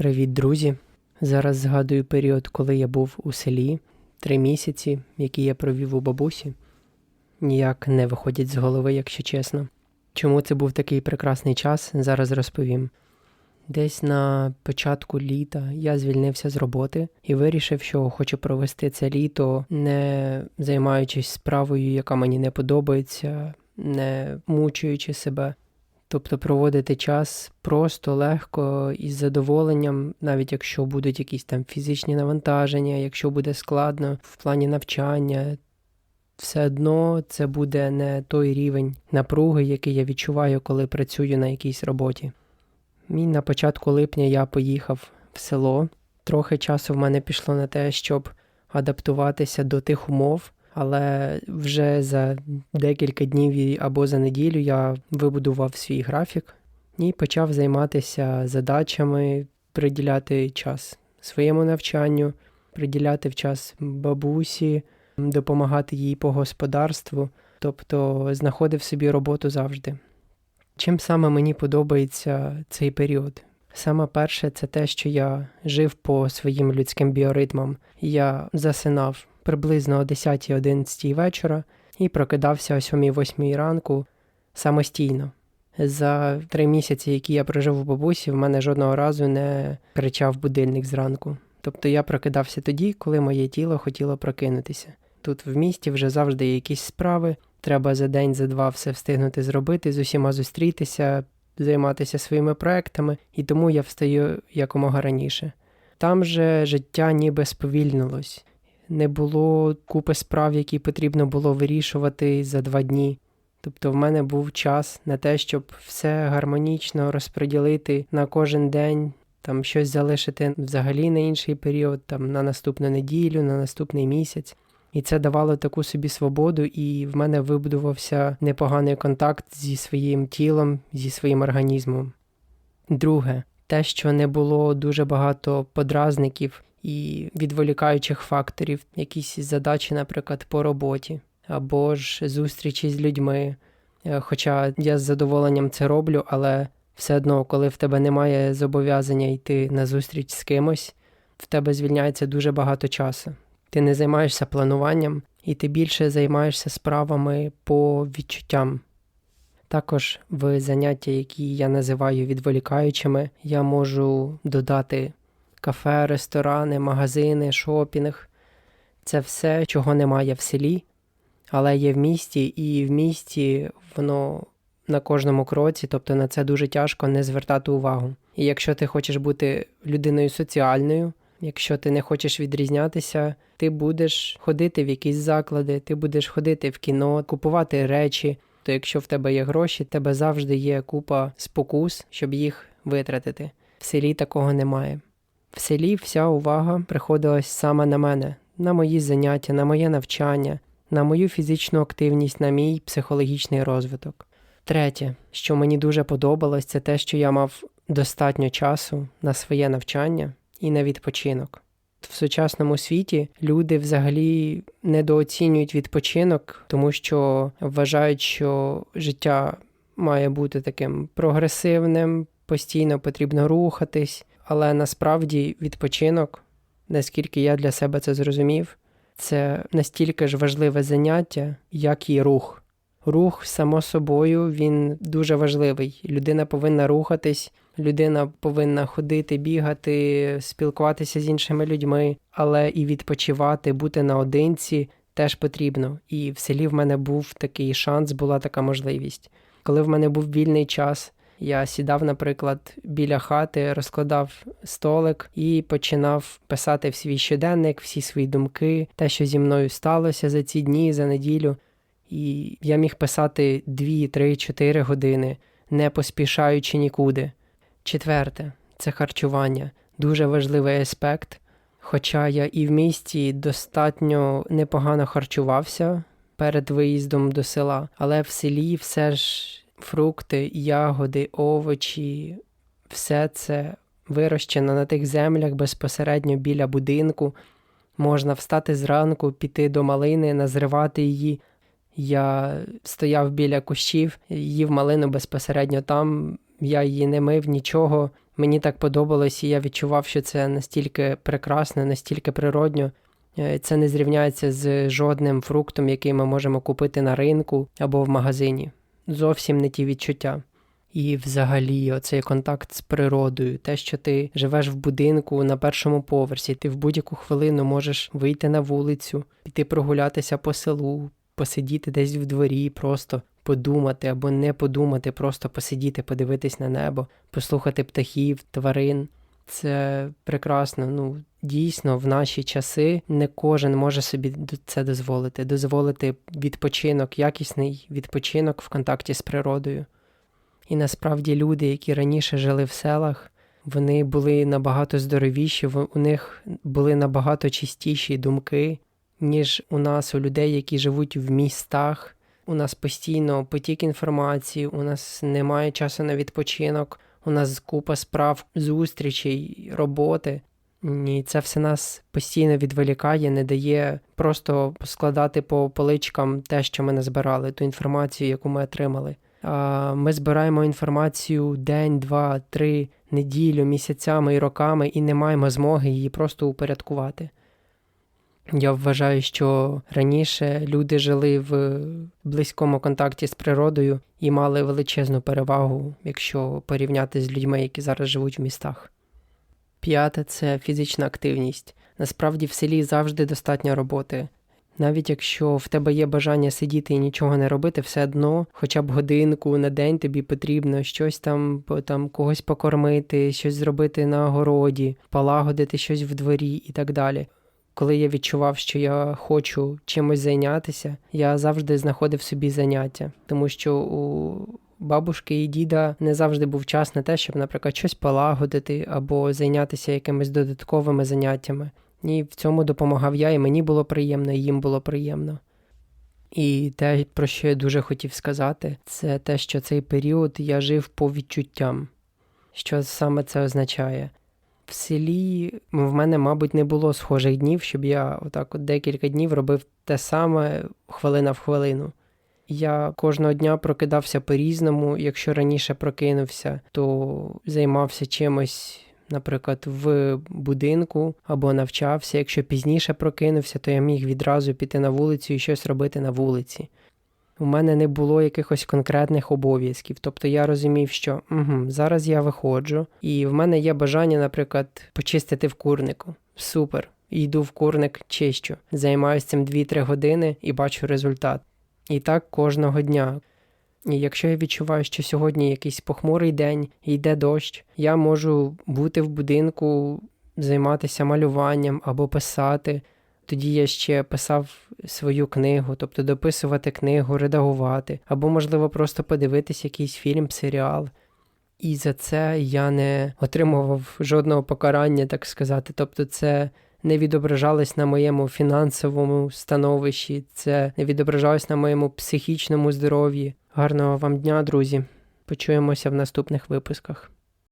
Привіт, друзі! Зараз згадую період, коли я був у селі, три місяці, які я провів у бабусі. Ніяк не виходять з голови, якщо чесно. Чому це був такий прекрасний час, зараз розповім. Десь на початку літа я звільнився з роботи і вирішив, що хочу провести це літо, не займаючись справою, яка мені не подобається, не мучуючи себе. Тобто проводити час просто легко і з задоволенням, навіть якщо будуть якісь там фізичні навантаження, якщо буде складно в плані навчання, все одно це буде не той рівень напруги, який я відчуваю, коли працюю на якійсь роботі. І на початку липня я поїхав в село. Трохи часу в мене пішло на те, щоб адаптуватися до тих умов, але вже за декілька днів або за неділю я вибудував свій графік і почав займатися задачами, приділяти час своєму навчанню, приділяти в час бабусі, допомагати їй по господарству, тобто знаходив собі роботу завжди. Чим саме мені подобається цей період? Саме перше, це те, що я жив по своїм людським біоритмам. Я засинав приблизно о 10-11 вечора і прокидався о 7-8 ранку самостійно. За три місяці, які я прожив у бабусі, в мене жодного разу не кричав будильник зранку. Тобто я прокидався тоді, коли моє тіло хотіло прокинутися. Тут в місті вже завжди є якісь справи, треба за день, за два все встигнути зробити, з усіма зустрітися, займатися своїми проектами, і тому я встаю якомога раніше. Там же життя ніби сповільнилось, не було купи справ, які потрібно було вирішувати за два дні. Тобто в мене був час на те, щоб все гармонічно розподілити на кожен день, там щось залишити взагалі на інший період, там на наступну неділю, на наступний місяць. І це давало таку собі свободу, і в мене вибудувався непоганий контакт зі своїм тілом, зі своїм організмом. Друге, те, що не було дуже багато подразників і відволікаючих факторів, якісь задачі, наприклад, по роботі, або ж зустрічі з людьми. Е, Хоча я з задоволенням це роблю, але все одно, коли в тебе немає зобов'язання йти на зустріч з кимось, в тебе звільняється дуже багато часу. Ти не займаєшся плануванням, і ти більше займаєшся справами по відчуттям. Також в заняття, які я називаю відволікаючими, я можу додати кафе, ресторани, магазини, шопінг. Це все, чого немає в селі, але є в місті, і в місті воно на кожному кроці, тобто на це дуже тяжко не звертати увагу. І якщо ти хочеш бути людиною соціальною, якщо ти не хочеш відрізнятися, ти будеш ходити в якісь заклади, ти будеш ходити в кіно, купувати речі. То якщо в тебе є гроші, тебе завжди є купа спокус, щоб їх витратити. В селі такого немає. В селі вся увага приходилась саме на мене, на мої заняття, на моє навчання, на мою фізичну активність, на мій психологічний розвиток. Третє, що мені дуже подобалось, це те, що я мав достатньо часу на своє навчання і на відпочинок. В сучасному світі люди взагалі недооцінюють відпочинок, тому що вважають, що життя має бути таким прогресивним, постійно потрібно рухатись, але насправді відпочинок, наскільки я для себе це зрозумів, це настільки ж важливе заняття, як і рух. Рух, само собою, він дуже важливий. Людина повинна рухатись, людина повинна ходити, бігати, спілкуватися з іншими людьми, але і відпочивати, бути наодинці теж потрібно. І в селі в мене був такий шанс, була така можливість. Коли в мене був вільний час, я сідав, наприклад, біля хати, розкладав столик і починав писати в свій щоденник всі свої думки, те, що зі мною сталося за ці дні, за неділю. І я міг писати 2, 3, 4 години, не поспішаючи нікуди. Четверте це харчування. Дуже важливий аспект. Хоча я і в місті достатньо непогано харчувався перед виїздом до села, але в селі все ж фрукти, ягоди, овочі, все це вирощено на тих землях безпосередньо біля будинку. Можна встати зранку, піти до малини, назривати її. Я стояв біля кущів, їв малину безпосередньо там, я її не мив нічого. Мені так подобалось, і я відчував, що це настільки прекрасно, настільки природньо. Е, Це не зрівняється з жодним фруктом, який ми можемо купити на ринку або в магазині. Зовсім не ті відчуття. І взагалі, оцей контакт з природою, те, що ти живеш в будинку на першому поверсі, ти в будь-яку хвилину можеш вийти на вулицю, піти прогулятися по селу, посидіти десь в дворі, просто подумати або не подумати, просто посидіти, подивитись на небо, послухати птахів, тварин. Це прекрасно. Ну, дійсно, в наші часи не кожен може собі це дозволити. Дозволити відпочинок, якісний відпочинок в контакті з природою. І насправді люди, які раніше жили в селах, вони були набагато здоровіші, у них були набагато чистіші думки, ніж у нас, у людей, які живуть в містах. У нас постійно потік інформації, у нас немає часу на відпочинок, у нас купа справ, зустрічей, роботи. І це все нас постійно відволікає, не дає просто складати по поличкам те, що ми назбирали, ту інформацію, яку ми отримали. А Ми збираємо інформацію день, два, три, неділю, місяцями і роками, і не маємо змоги її просто упорядкувати. Я вважаю, що раніше люди жили в близькому контакті з природою і мали величезну перевагу, якщо порівняти з людьми, які зараз живуть в містах. П'яте це фізична активність. Насправді в селі завжди достатньо роботи. Навіть якщо в тебе є бажання сидіти і нічого не робити, все одно, хоча б годинку на день тобі потрібно щось там, там когось покормити, щось зробити на городі, полагодити щось в дворі і так далі. Коли я відчував, що я хочу чимось зайнятися, я завжди знаходив собі заняття, тому що у бабушки і діда не завжди був час на те, щоб, наприклад, щось полагодити або зайнятися якимись додатковими заняттями. І в цьому допомагав я, і мені було приємно, і їм було приємно. І те, про що я дуже хотів сказати, це те, що цей період я жив по відчуттям. Що саме це означає? В селі в мене, мабуть, не було схожих днів, щоб я отак от декілька днів робив те саме хвилина в хвилину. Я кожного дня прокидався по-різному. Якщо раніше прокинувся, то займався чимось, наприклад, в будинку або навчався. Якщо пізніше прокинувся, то я міг відразу піти на вулицю і щось робити на вулиці. У мене не було якихось конкретних обов'язків. Тобто я розумів, що угу, зараз я виходжу, і в мене є бажання, наприклад, почистити в курнику. Супер. Йду в курник, чищу. Займаюся цим 2-3 години і бачу результат. І так кожного дня. І якщо я відчуваю, що сьогодні якийсь похмурий день йде дощ, я можу бути в будинку, займатися малюванням або писати. Тоді я ще писав свою книгу, тобто дописувати книгу, редагувати, або, можливо, просто подивитись якийсь фільм, серіал. І за це я не отримував жодного покарання, так сказати. Тобто, це не відображалось на моєму фінансовому становищі, це не відображалось на моєму психічному здоров'ї. Гарного вам дня, друзі! Почуємося в наступних випусках.